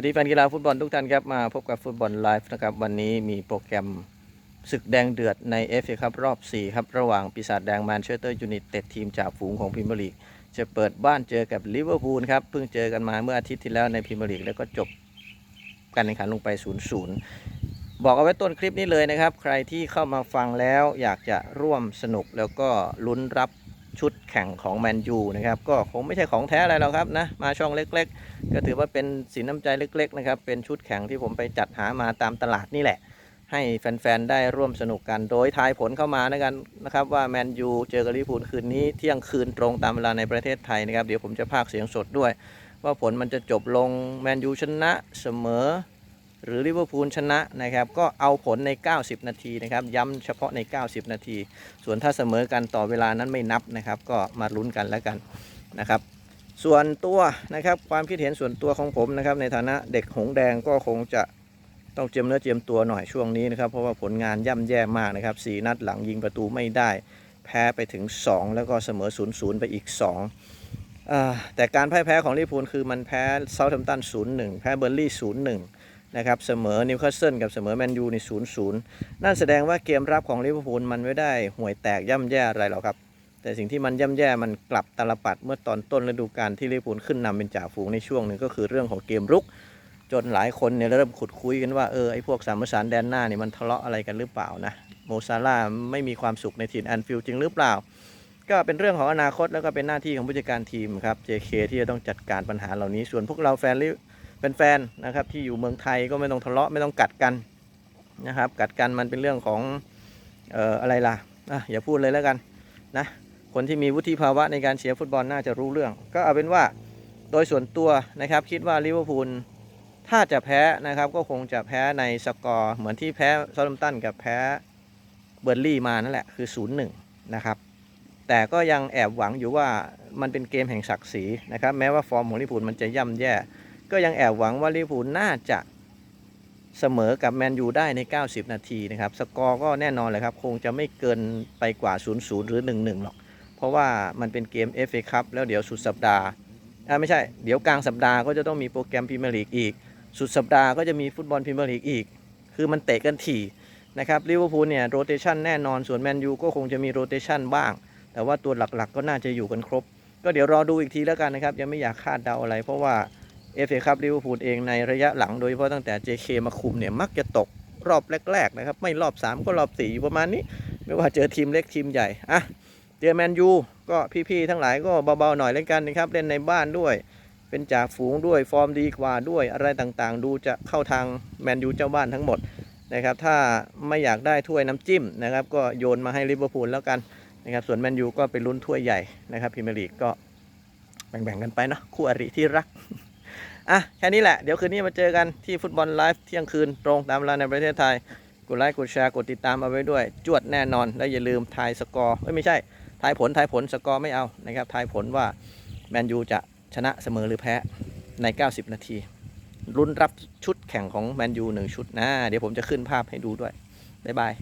วัสดีแฟนกีฬาฟุตบอลทุกท่านครับมาพบกับฟุตบอลไลฟ์นะครับวันนี้มีโปรแกรมศึกแดงเดือดใน f อครับรอบ 4 ครับ ระหว่างปีศาจแดงแมนเชสเตอร์ยูไนเต็ดทีมจากฝูงของพรีเมียร์ลีก จะเปิดบ้านเจอกับลิเวอร์พูลครับ เพิ่งเจอกันมาเมื่ออาทิตย์ที่แล้วในพรีเมียร์ลีก แล้วก็จบการแข่งขันลงไป 0-0 บอกเอาไว้ต้นคลิปนี้เลยนะครับ ใครที่เข้ามาฟังแล้วอยากจะร่วมสนุกแล้วก็ลุ้นรับ ชุดแข่งของแมนยูนะครับ ก็คงไม่ใช่ของแท้อะไรหรอกครับนะ มาช่องเล็ก ๆ ก็ถือว่าเป็นสินน้ำใจเล็ก ๆ นะครับ เป็นชุดแข่งที่ผมไปจัดหามาตามตลาดนี่แหละ ให้แฟน ๆ ได้ร่วมสนุกกัน โดยทายผลเข้ามานะกันนะครับ ว่าแมนยูเจอกับลิเวอร์พูลคืนนี้เที่ยงคืนตรงตามเวลาในประเทศไทยนะครับ เดี๋ยวผมจะพากเสียงสดด้วย ว่าผลมันจะจบลงแมนยูชนะเสมอ หรือลิเวอร์พูลชนะนะครับก็เอาผลใน 90 นาทีนะครับย้ำเฉพาะใน 90 นาที ส่วนถ้าเสมอกันต่อเวลานั้นไม่นับนะครับ ก็มาลุ้นกันแล้วกันนะครับส่วนตัวนะครับความคิดเห็นส่วนตัวของผมนะครับในฐานะเด็กหงแดงก็คงจะต้องเจียมเนื้อเจียมตัวหน่อยช่วงนี้นะครับเพราะว่าผลงานย่ำแย่มากนะครับสีนัดหลังยิงประตูไม่ได้ แพ้ไปถึง 2 แล้วก็เสมอ 0 0 ไปอีก2อแต่การพ่ายแพ้ของลิเวอร์พูลคือมันแพ้เซาท์แฮมป์ตัน0-1 แพ้เบอร์ลี่0-1 นะครับเสมอนิวคาสเซิลกับเสมอแมนยูใน0-0นั่นแสดงว่าเกมรับของลิเวอร์พูลมันไม่ได้ห่วยแตกย่ำแย่อะไรหรอกครับ แต่สิ่งที่มันย่ำแย่มันกลับตาลปัดเมื่อตอนต้นฤดูกาลที่ลิเวอร์พูลขึ้นนำเป็นจ่าฝูงในช่วงหนึ่งก็คือเรื่องของเกมรุก จนหลายคนเนี่ยเริ่มขุดคุยกันว่าเออไอ้พวกสามประสานแดนหน้าเนี่ยมันทะเลาะอะไรกันหรือเปล่านะโมซาร่าไม่มีความสุขในถิ่นแอนฟิลด์จริงหรือเปล่าก็เป็นเรื่องของอนาคตแล้วก็เป็นหน้าที่ของผู้จัดการทีมครับ JK ที่จะต้องจัดการปัญหาเหล่านี้ ส่วนพวกเราแฟนลิเป็น แฟนๆนะครับที่อยู่เมืองไทยก็ไม่ต้องทะเลาะไม่ต้องกัดกันนะครับ กัดกันมันเป็นเรื่องของเอ่ออะไรล่ะอะอย่าพูดเลยแล้วกันนะคนที่มีวุฒิภาวะในการเชียร์ฟุตบอลน่าจะรู้เรื่อง ก็เอาเป็นว่าโดยส่วนตัวนะครับคิดว่าลิเวอร์พูลถ้าจะแพ้นะครับก็คงจะแพ้ในสกอร์เหมือนที่แพ้ซาร์ตัมตันกับแพ้เบอร์ลี่มานั่นแหละคือ 0-1 นะครับ แต่ก็ยังแอบหวังอยู่ว่ามันเป็นเกมแห่งศักดิ์ศรีนะครับ แม้ว่าฟอร์มของลิเวอร์พูลมันจะย่ำแย่ ก็ยังแอบหวังว่าลิเวอร์พูลน่าจะเสมอกับแมนยูได้ใน 90 นาทีนะครับ สกอร์ก็แน่นอนเลยครับ คงจะไม่เกินไปกว่า 0-0 หรือ 1-1 หรอก เพราะว่ามันเป็นเกม FA คัพแล้วเดี๋ยวสุดสัปดาห์อ่าไม่ใช่ เดี๋ยวกลางสัปดาห์ก็จะต้องมีโปรแกรมพรีเมียร์ลีกอีก สุดสัปดาห์ก็จะมีฟุตบอลพรีเมียร์ลีกอีก คือมันเตะกันถี่นะครับลิเวอร์พูลเนี่ยโรเตชันแน่นอน ส่วนแมนยูก็คงจะมีโรเตชันบ้าง แต่ว่าตัวหลักๆ ก็น่าจะอยู่กันครบ ก็เดี๋ยวรอดูอีกทีแล้วกันนะครับ ยังไม่อยากคาดเดาอะไร เพราะว่า FA คัพลิเวอร์พูลเองในระยะหลังโดยเฉพาะตั้งแต่ JK มาคุมเนี่ยมักจะตกรอบแรก ๆ นะครับ ไม่รอบ 3 ก็รอบ 4 อยู่ประมาณนี้ ไม่ว่าเจอทีมเล็กทีมใหญ่อะเจอแมนยูก็พี่ๆทั้งหลายก็เบา ๆ หน่อยเล่นกันนะครับ เล่นในบ้านด้วย เป็นจ่าฝูงด้วยฟอร์มดีกว่าด้วยอะไรต่างๆ ดูจะเข้าทางแมนยูเจ้าบ้านทั้งหมดนะครับถ้าไม่อยากได้ถ้วยน้ำจิ้มนะครับก็โยนมาให้ลิเวอร์พูลแล้วกันนะครับส่วนแมนยูก็ไปลุ้นถ้วยใหญ่นะครับพรีเมียร์ลีกก็แบ่งๆกันไปเนาะคู่อริที่รัก อะแค่นี้แหละ เดี๋ยวคืนนี้มาเจอกันที่ฟุตบอลไลฟ์เที่ยงคืนตรงตามเวลาในประเทศไทย กดไลค์กดแชร์กดติดตามเอาไว้ด้วย จวดแน่นอน และอย่าลืมทายสกอร์ไม่ใช่ทายผลทายผลสกอร์ไม่เอานะครับทายผลว่าแมนยูจะชนะเสมอหรือแพ้ใน 90 นาทีรุ้นรับชุดแข่งของแมนยูหนึ่งชุดนะ เดี๋ยวผมจะขึ้นภาพให้ดูด้วย บ๊ายบาย